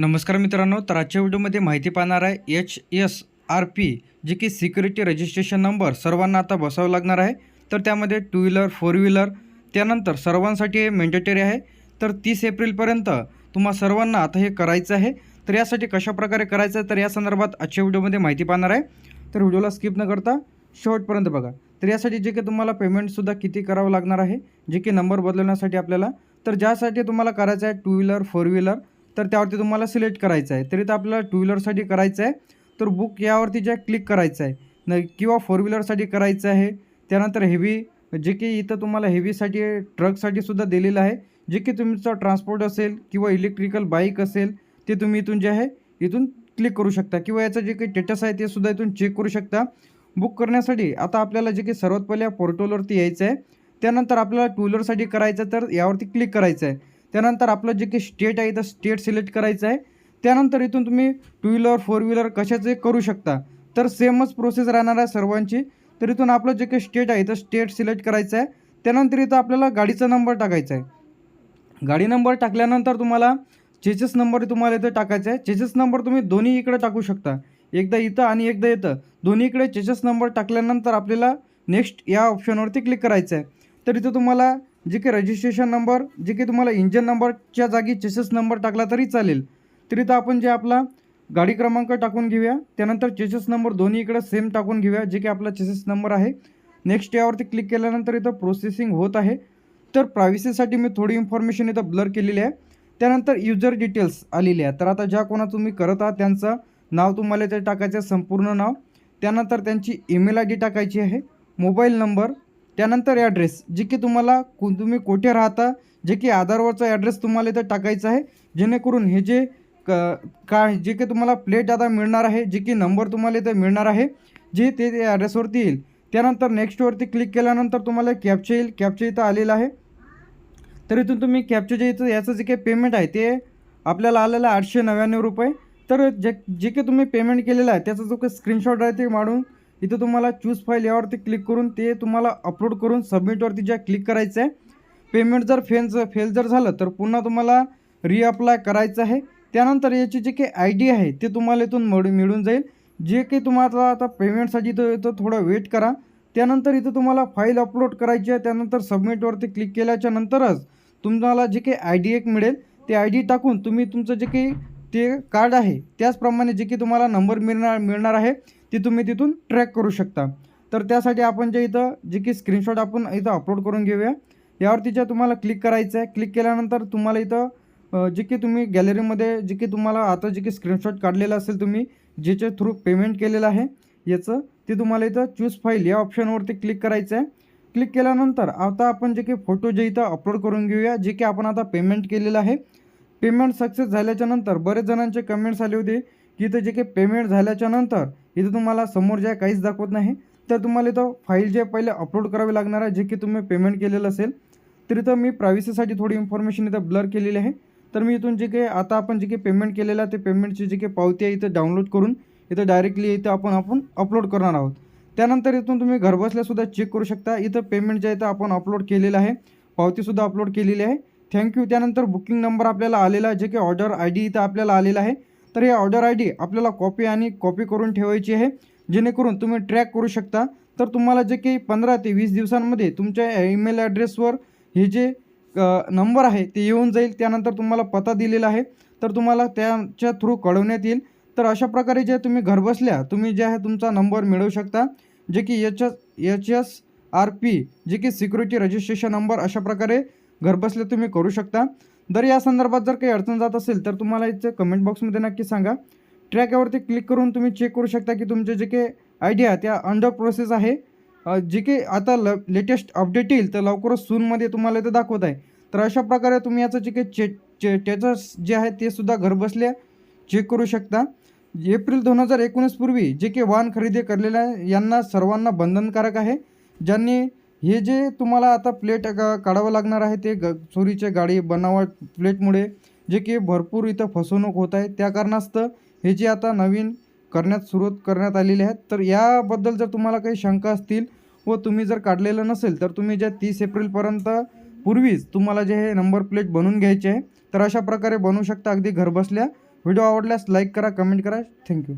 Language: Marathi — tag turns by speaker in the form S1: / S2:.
S1: नमस्कार मित्रांनो तर आजच्या व्हिडिओमध्ये माहिती पाहणार आहे एच एस आर पी जे की सिक्युरिटी रजिस्ट्रेशन नंबर सर्वांना आता बसावं लागणार आहे. तर त्यामध्ये टू व्हीलर फोर व्हीलर त्यानंतर सर्वांसाठी हे मेंडेटरी आहे. तर तीस एप्रिलपर्यंत तुम्हा सर्वांना आता हे करायचं आहे. तर यासाठी कशाप्रकारे करायचं आहे तर या संदर्भात आजच्या व्हिडिओमध्ये माहिती पाहणार आहे. तर व्हिडिओला स्किप न करता शेवटपर्यंत बघा. तर यासाठी जे की तुम्हाला पेमेंटसुद्धा किती करावं लागणार आहे जे की नंबर बदलण्यासाठी आपल्याला. तर ज्यासाठी तुम्हाला करायचं आहे टू व्हीलर फोर व्हीलर तर त्यावरती तुम्हाला सिलेक्ट करायचं आहे. तरी तर आपल्याला टू व्हीलरसाठी करायचं आहे. तर बुक यावरती जे क्लिक करायचं आहे. न किंवा फोर व्हीलरसाठी करायचं आहे. त्यानंतर हेवी जे की इथं तुम्हाला हेवीसाठी ट्रकसाठी सुद्धा दिलेलं आहे. जे की तुमचं ट्रान्सपोर्ट असेल किंवा इलेक्ट्रिकल बाईक असेल ते तुम्ही इथून जे आहे इथून क्लिक करू शकता. किंवा याचं जे काही स्टेटस आहे ते सुद्धा इथून चेक करू शकता. बुक करण्यासाठी आता आपल्याला जे की सर्वात पहिले या पोर्टलवरती यायचं आहे. त्यानंतर आपल्याला टू व्हीलरसाठी करायचं तर यावरती क्लिक करायचं आहे. त्यानंतर आपलं जे काही स्टेट आहे तर स्टेट सिलेक्ट करायचं आहे. त्यानंतर इथून तुम्ही टू व्हीलर फोर व्हीलर कशाचे करू शकता. तर सेमच प्रोसेस राहणार आहे सर्वांची. तर इथून आपलं जे काही स्टेट आहे तर स्टेट सिलेक्ट करायचं आहे. त्यानंतर इथं आपल्याला गाडीचा नंबर टाकायचा आहे. गाडी नंबर टाकल्यानंतर तुम्हाला चेचेस नंबर तुम्हाला इथं टाकायचा आहे चेचेस नंबर तुम्ही दोन्ही इकडे टाकू शकता. एकदा इथं आणि एकदा इथं. दोन्हीकडे चेचेस नंबर टाकल्यानंतर आपल्याला नेक्स्ट या ऑप्शनवरती क्लिक करायचं आहे. तर इथं तुम्हाला जे की रजिस्ट्रेशन नंबर जे की तुम्हाला इंजन नंबरच्या जागी चेसेस नंबर टाकला तरी चालेल. तरी तर आपण जे आपला गाडी क्रमांक टाकून घेऊया त्यानंतर चेसेस नंबर दोन्ही इकडं सेम टाकून घेऊया जे की आपला चेसेस नंबर आहे. नेक्स्ट यावरती क्लिक केल्यानंतर इथं प्रोसेसिंग होत आहे. तर प्रायव्हसीसाठी मी थोडी इन्फॉर्मेशन इथं ब्लर केलेली आहे. त्यानंतर युजर डिटेल्स आलेली आहे. तर आता ज्या कोणा तुम्ही करत आहात त्यांचं नाव तुम्हाला ते टाकायचं आहे संपूर्ण नाव. त्यानंतर त्यांची ईमेल आय डी टाकायची आहे. मोबाईल नंबर त्यानंतर ॲड्रेस जे की तुम्हाला को तुम्ही कुठे राहता जे की आधारवरचा ॲड्रेस तुम्हाला इथं टाकायचा आहे. जेणेकरून हे जे क का जे की तुम्हाला प्लेट आता मिळणार आहे जे की नंबर तुम्हाला इथं मिळणार आहे जे ते ॲड्रेसवरती येईल. त्यानंतर नेक्स्टवरती क्लिक केल्यानंतर तुम्हाला कॅपचे येईल. कॅपचे इथं आलेलं आहे. तर इथून तुम्ही कॅपचे जे इथं याचं जे काही पेमेंट आहे ते आपल्याला आलेलं आठशे नव्याण्णव रुपये. तर जे जे काही तुम्ही पेमेंट केलेलं आहे त्याचा जो काही स्क्रीनशॉट आहे ते मारून इथं तुम्हाला चूज फाईल यावरती क्लिक करून ते तुम्हाला अपलोड करून सबमिटवरती ज्या क्लिक करायचं आहे पेमेंट जर फेल फेल जर झालं तर पुन्हा तुम्हाला रिअप्लाय करायचं आहे. त्यानंतर याची जे काही आय डी आहे ते तुम्हाला इथून मिळून मिळून जाईल. जे काही तुम्हाला आता पेमेंटसाठी इथं इथं थोडं वेट करा. त्यानंतर इथं तुम्हाला फाईल अपलोड करायची आहे. त्यानंतर सबमिटवरती क्लिक केल्याच्या नंतरच तुम्हाला जे काही आय डी एक मिळेल ते आय डी टाकून तुम्ही तुमचं जे काही ते कार्ड आहे त्याचप्रमाणे जे की तुम्हाला नंबर मिळणार मिळणार आहे ती तुम्ही तिथून ट्रॅक करू शकता. तर त्यासाठी आपण जे इथं जे की स्क्रीनशॉट आपण इथं अपलोड करून घेऊया. यावरती जे तुम्हाला क्लिक करायचं आहे क्लिक केल्यानंतर तुम्हाला इथं जे की तुम्ही गॅलरीमध्ये जे की तुम्हाला आता जे की स्क्रीनशॉट काढलेलं असेल तुम्ही ज्याच्या थ्रू पेमेंट केलेलं आहे याचं ते तुम्हाला इथं चूज फाईल या ऑप्शनवरती क्लिक करायचं आहे क्लिक केल्यानंतर आता आपण जे की फोटो जे इथं अपलोड करून घेऊया जे की आपण आता पेमेंट केलेलं आहे. पेमेंट सक्सेस झाल्याच्यानंतर बरेच जणांचे कमेंट्स आले होते की इथं जे काही पेमेंट झाल्याच्यानंतर इथं तुम्हाला समोर जे काहीच दाखवत नाही. तर तुम्हाला इथं फाईल जे पहिले अपलोड करावी लागणार आहे जे की तुम्ही पेमेंट केलेलं असेल. तर इथं मी प्रायव्हसीसाठी थोडी इन्फॉर्मेशन इथं ब्लर केलेली आहे. तर मी इथून जे काही आता आपण जे काही पेमेंट केलेलं आहे ते पेमेंटची जे काही पावती आहे इथं डाउनलोड करून इथं डायरेक्टली इथं आपण आपण अपलोड करणार आहोत. त्यानंतर इथून तुम्ही घरबसल्यासुद्धा चेक करू शकता. इथं पेमेंट जे आहे ते आपण अपलोड केलेलं आहे. पावतीसुद्धा अपलोड केलेली आहे. थँक्यू त्यानंतर बुकिंग नंबर आपल्याला आलेला आहे. जे काही ऑर्डर आय डी इथं आपल्याला आलेला आहे. तर हे ऑर्डर आय डी आपल्याला कॉपी आणि कॉपी करून ठेवायची आहे. जेणेकरून तुम्ही ट्रॅक करू शकता. तर तुम्हाला जे काही पंधरा ते वीस दिवसांमध्ये तुमच्या ईमेल ॲड्रेसवर हे जे नंबर आहे ते येऊन जाईल. त्यानंतर तुम्हाला पत्ता दिलेला आहे. तर तुम्हाला त्याच्या थ्रू कळवण्यात येईल. तर अशा प्रकारे जे तुम्ही घरबसल्या तुम्ही जे आहे तुमचा नंबर मिळवू शकता. जे की H S H S R P जे की सिक्युरिटी रजिस्ट्रेशन नंबर अशा प्रकारे घरबसल्या तुम्ही करू शकता. जर या संदर्भात जर काही अडचण जात असेल तर तुम्हाला इथं कमेंट बॉक्समध्ये नक्की सांगा. ट्रॅक यावरती क्लिक करून तुम्ही चेक करू शकता की तुमचे जे काही आयडिया त्या अंडर प्रोसेस आहे. जे काही आता ल लेटेस्ट अपडेट येईल तर लवकरच सूनमध्ये तुम्हाला इथं दाखवत आहे. तर अशा प्रकारे तुम्ही याचं जे काही चे चे स्टेटस जे आहे ते सुद्धा घरबसल्या चेक करू शकता. एप्रिल दोन हजार एकोणीसपूर्वी जे काही वाहन खरेदी करलेल्या आहे यांना सर्वांना बंधनकारक आहे. ज्यांनी हे जे तुम्हाला आता प्लेट ग काढावं लागणार आहे ते ग चोरीचे गाडी बनावट प्लेटमुळे जे की भरपूर इथं फसवणूक होत आहे त्या कारणास्तव हे जे आता नवीन करण्यात सुरुवात करण्यात आलेली आहे तर याबद्दल जर तुम्हाला काही शंका असतील व तुम्ही जर काढलेलं नसेल तर तुम्ही ज्या तीस एप्रिलपर्यंत पूर्वीच तुम्हाला जे हे नंबर प्लेट बनवून घ्यायचे आहे तर अशा प्रकारे बनवू शकता. अगदी घरबसल्या. व्हिडिओ आवडल्यास लाईक करा कमेंट करा. थँक्यू